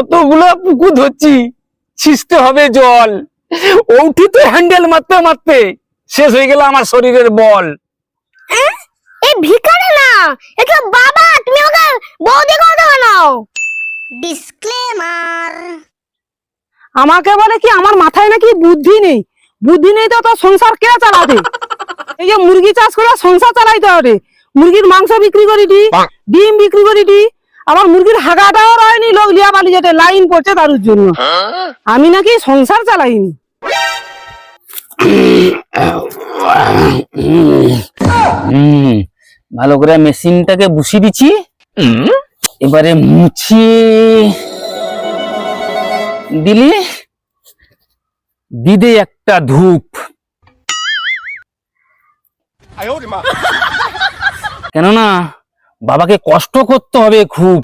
কতগুলো পুকুর ধরছি। ছিঁচতে হবে জল। ওঠি তো হ্যান্ডেল মারতে মারতে শেষ হয়ে গেল আমার শরীরের বল। এ? ভিখারি না! এটা বাবা তুমি আমাকে বৌদি করে দেবো না। ডিসক্লেমার আমাকে বলে কি আমার মাথায় নাকি বুদ্ধি নেই? বুদ্ধি নেই তো তোর সংসার কে চালাবে? এই যে মুরগি চাষ করে সংসার চালাইতে হবে। মুরগির মাংস বিক্রি করি দি ডিম বিক্রি করি দি আবার মুরগির হাগাটাও রয়নি লোক লিয়া বালি যেতে লাইন পড়ছে তার জন্য। আমি নাকি সংসার চালাইনি। ভালো করে মেশিনটাকে বসিয়ে দিচ্ছি। এবারে মুছি দিলি। দিদে একটা ধূপ। কেননা বাবাকে কষ্ট করতে হবে খুব।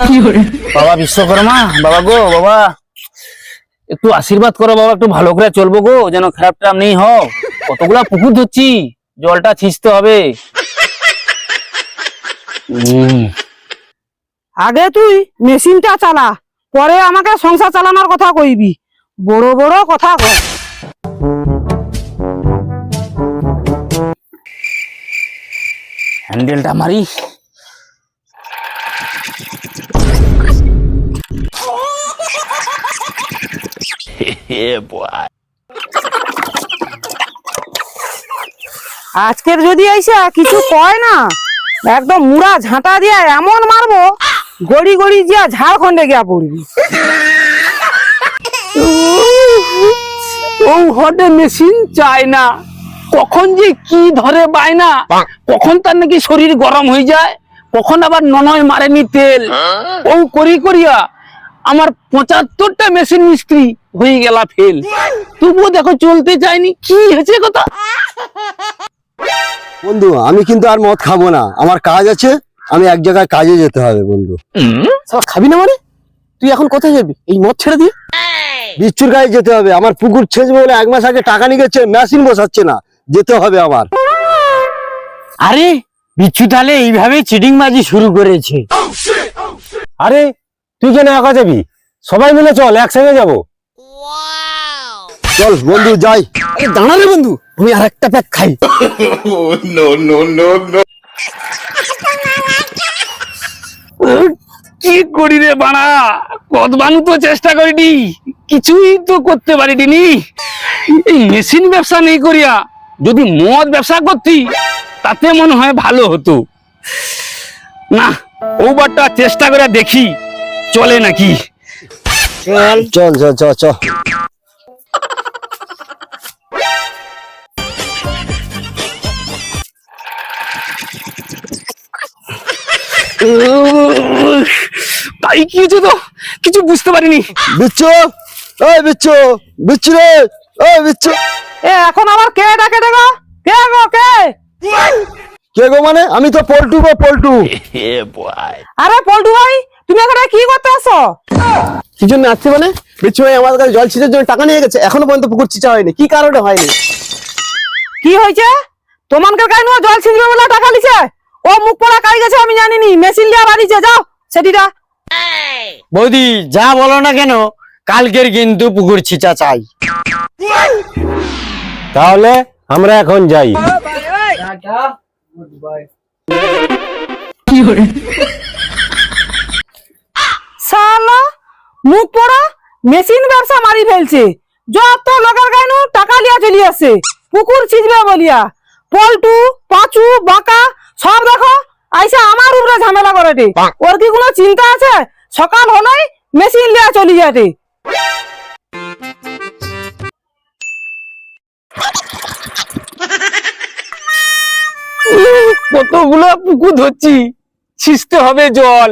বাবা বিশ্বকর্মা বাবা গো বাবা। একটু আশীর্বাদ করো বাবা একটু ভালো করে চলবো গো যেন খারাপ টারাপ নেই হও। কতগুলা পুকুর ধরছি জলটা ছিঁচতে হবে। আগে তুই মেশিনটা চালা পরে আমাকে সংসার চালানোর কথা কইবি। বড় বড় কথা কয় হ্যান্ডেলটা মারি। আজকের যদি আইসা কিছু কয় না একদম মুড়া ঝাঁটা দিয়া এমন মারবো গড়ি গড়ি দিয়া ঝাড়খণ্ডে গিয়া পড়বি। ও হটে মেশিন চায় না। কখন যে কি ধরে বায়না কখন তার নাকি শরীর গরম হয়ে যায় কখন আবার ননয় মারেনি তেল। ও করি করিয়া আমার পঁচাত্তরটা মেশিন মিস্ত্রি হয়ে গেল ফেল তবুও দেখো চলতে চায়নি কি হয়েছে কথা? বন্ধু আমি কিন্তু আর মদ খাব না। আমার কাজ আছে আমি এক জায়গায় কাজে যেতে হবে বন্ধু। সব খাবি না মানে? তুই এখন কোথায় যাবি? এই মদ ছেড়ে দিয়ে? বিচ্ছুর কাজে যেতে হবে। আমার পুকুর ছেঁচবে বলে এক মাস আগে টাকা নিয়ে গেছে মেশিন বসাচ্ছে না। যেতে হবে আমার। আরে বিচ্ছু তাহলে এইভাবে চিটিং বাজি শুরু করেছে। আরে তুই কেন একা যাবি? সবাই মিলে চল একসঙ্গে যাব। চল বন্ধু যাই। আরে দাঁড়া রে বন্ধু আমি আর একটা প্যাক খাই কি করি রে বাড়া? কদবানু তো চেষ্টা করিনি কিছুই তো করতে পারিনি এই মেশিন ব্যবসা নেই করিয়া যদি মদ ব্যবসা করতি তাতে মনে হয় ভালো হতো। না ওবারটা চেষ্টা করে দেখি। চলে নাকি? চল। চল চল চল উহ, তাই কি হয়েছে তো? কিছু বুঝতে পারিনি। বিচ্ছু ওই বিচ্ছু বিচ্ছু রে ওই বিচ্ছু। এ এখন আবার কে ডাকে দেখো কে গো কে? কে গো মানে? আমি তো পল্টু গো পল্টু। আরে পল্টু ভাই তুমি এখানে কি করতে আসো কি জন্য আসছে মানে? বিচ্ছু ভাই আমার কাছে জল ছিটার জন্য টাকা নিয়ে গেছে এখনও পর্যন্ত পুকুর চিচা হয়নি। কি কারণে হয়নি? কি হয়েছে? তোমানকার কাছে জল ছিঁচবে বলে টাকা লিছে ও মুখ পড়া কাই গেছে আমি জানিনি। মেশিন দিয়ে বাড়িছে যাও সেটিটা। বৌদি যা বলো না কেন কালকের কিন্তু পুকুর ছিচা চাই। তাহলে আমরা এখন যাই। মুখ পড়া মেশিন ব্যবসা মারি ফেলছে। যত লোকের গাইনু টাকা লিয়া চলি আসে পুকুর ছিঁচবে বলিয়া। পল্টু পাঁচু বাঁকা সব দেখো আইসা আমার উপরে ঝামেলা করে দে ওর কি কোনো চিন্তা আছে? সকাল হলেই মেশিন লিয়া চলি উহ, কতগুলো পুকুর ধরছি। ছিঁচতে হবে জল।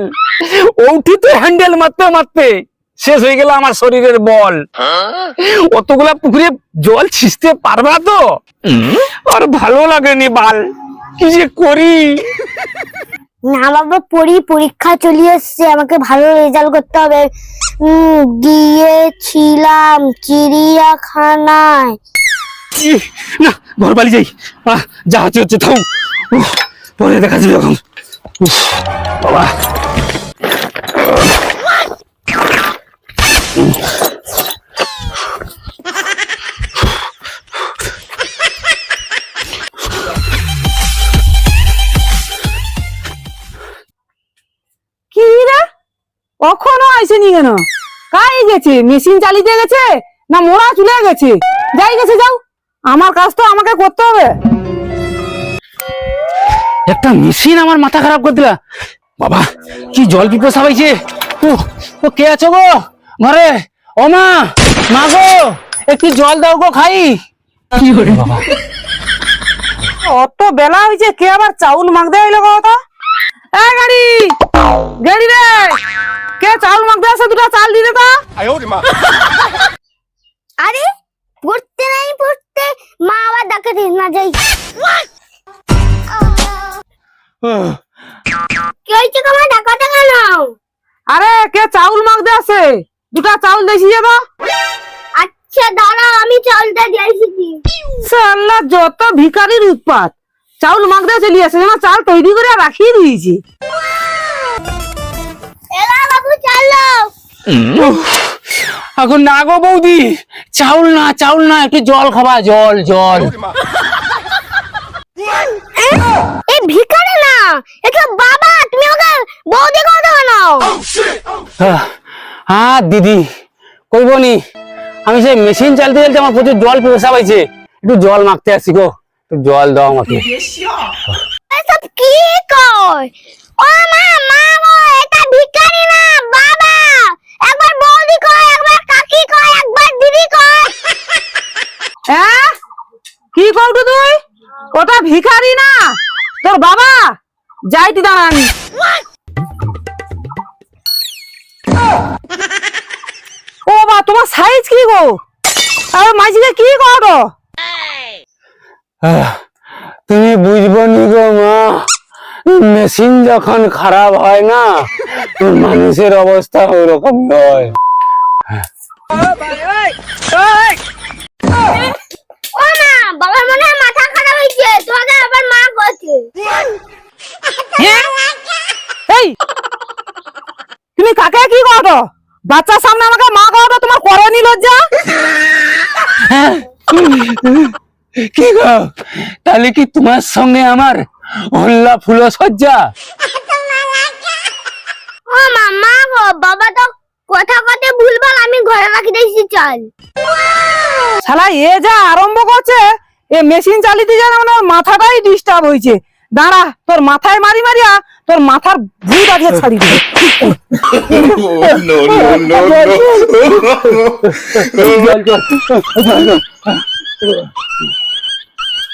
ওঠি তো হ্যান্ডেল মারতে মারতে শেষ হয়ে গেল আমার শরীরের বল। অতগুলা পুকুরে জল ছিঁচতে পারবা তো? আর ভালো লাগেনি বাল। কি যে করি? না বাবা পড়ি পরীক্ষা চলে এসছে। আমাকে ভালো রেজাল্ট করতে হবে। গিয়েছিলাম চিড়িয়াখানায়। না ঘর বাড়ি যাই। যা হচ্ছে হচ্ছে থাম। পরে দেখা যাবে এখন। বাবা। হয়নি কেন? কাই গেছে? মেশিন চালিয়ে গেছে না মোড়া চলে গেছে? যাই গেছে যাও। আমার কাজ তো আমাকে করতে হবে। একটা মেশিন আমার মাথা খারাপ করে দিলা। বাবা কি জল পিপাসা পাইছে? ও কে আছো গো? ঘরে? ও মা? মা গো? একটু জল দাও গো খাই। কি করে বাবা। অত বেলা হয়েছে কে আবার চাউল মাগদে আইলো কথা এ গাড়ি গাড়ি রে। কে আছে দুটা চাল তা। আরে পড়তে নাই পড়তে। মা আবার ডাকে দিস না যাই। কি হয়েছে তোমার ডাকাটা কেন? আরে কে চাউল মাগদে আছে দুটা চাউল দেছি যাব আচ্ছা দাঁড়াও আমি চালটা দিয়েছি সাল্লা যত ভিখারির উৎপাত। চাউল মাগদে চলি আছে যেন চাল তৈরি করে রাখিয়ে দিয়েছি। এলা বাবু চালো এখন না গো বৌদি চাউল না চাউল না একটু জল খাবা জল জল। এই ভিখারি না এটা বাবা তুমি ওকে বৌদি কথা কেন আহ, হ্যাঁ দিদি কইবনি আমি সেই মেশিন চালতে চালতে আমার প্রচুর জল পিপাসা পাইছে একটু জল মাখতে আসি গো। জল দাও আমাকে। এসব কি কয়? ও মা মা গো এটা ভিখারি না বাবা। একবার বৌদি কয় একবার কাকি কয় একবার দিদি কয়। হ্যাঁ কি কৌটু তুই? ওটা ভিখারি না। তোর বাবা? যাইতি দাঁড়ান ও বা তোমার সাইজ কি গো? আর মাঝিকে কি করো তুমি বুঝব নি গো মা মেশিন যখন খারাপ হয় না মানুষের অবস্থা ওরকম হয় তুমি কাকে কি করো বাচ্চার সামনে আমাকে মা করো তোমার করনি লজ্জা হ্যাঁ? কি গো তাহলে কি তোমার সঙ্গে আমার হল্লা ফুলো সজ্জা ও মা মা গো বাবা তো কথা কথা ভুলভাল আমি ঘরে রাখি দিয়েছি চাল শালা এ যা আরম্ভ করছে এ মেশিন চালিতে যা মানে ওর মাথাটাই ডিস্টার্ব হয়েছে দাঁড়া তোর মাথায় মারি মারিয়া তোর মাথার ভূত আজকে ছাড়ি দিবে